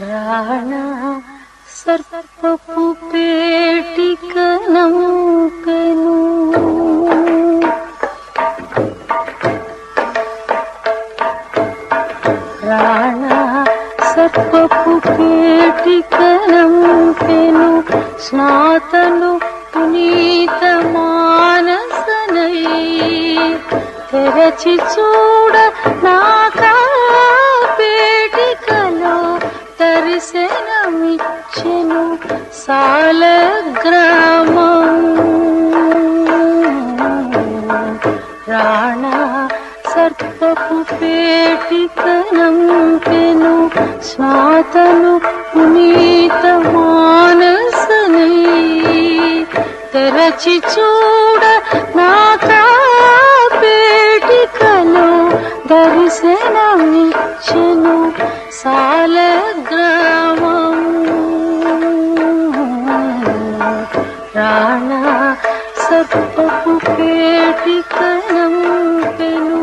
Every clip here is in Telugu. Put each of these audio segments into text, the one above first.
రాణా సర్పపు పేటిక నౌకెను రాణా సర్పపు పేటిక నౌకెను స్నాతను పునీత మానసనై తెరచి చూడ నాకా సాల గ్రామం. రాణా సర్పపు పేటికనంపెను స్వాతను పునీత మానసనై. తెరచి చూడ నాకా పేటికలో దర్శనమిచ్చెను సాల రాణా సర్పపు పెను.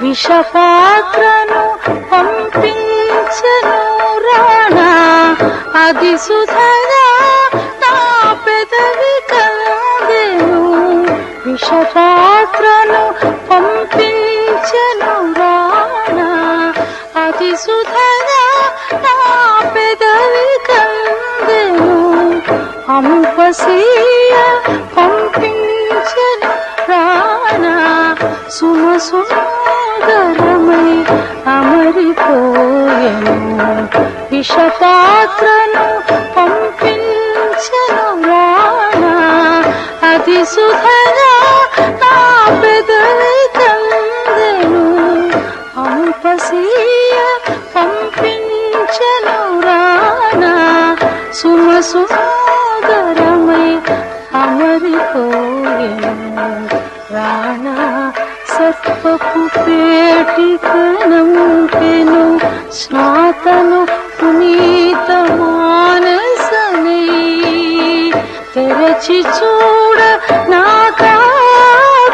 విషపాత్రను పంపించను రాణా అది సుధగా నా పెదవి కలదెను. విషపా అంపసీయ పంపించను రానా సుమ సుందరమై అమరిపోయను విషపాత్రను పంపించను రానా అతి సుధగా నా పెదవి కందెను అంపసీయ పంపించను రానా సుమ సుందరమై తెరచి చూడ నాకా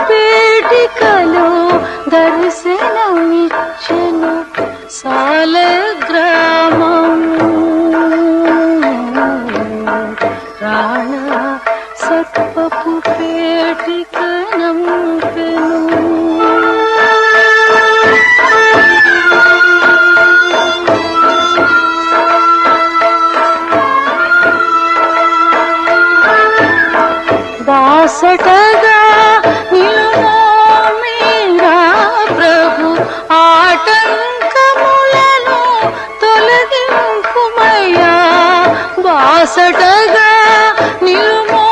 పేటికలో దర్శనమిచ్చను సాల గ్రామం రాణా సర్పపు పేటికనంపెను బాసటగా నిలుమో మీరా ప్రభు. ఆటంకములను తొలగింపుమయ్యా బాసటగా నిలుమో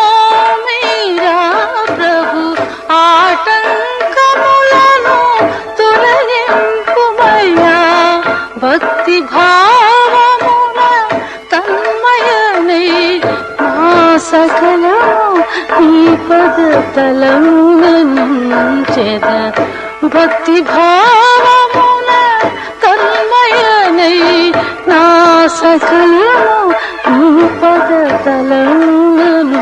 పద చేత భక్తి భావమున తన్మయనై నా సకలము నీ పద తలంచెద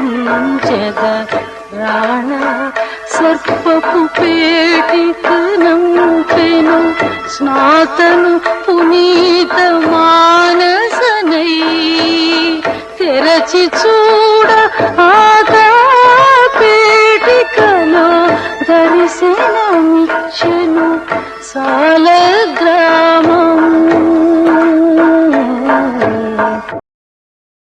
రాణా సర్పపు పేటికనంపెను స్నాతను పునీత మానసనై తెరచి చూడ ఆ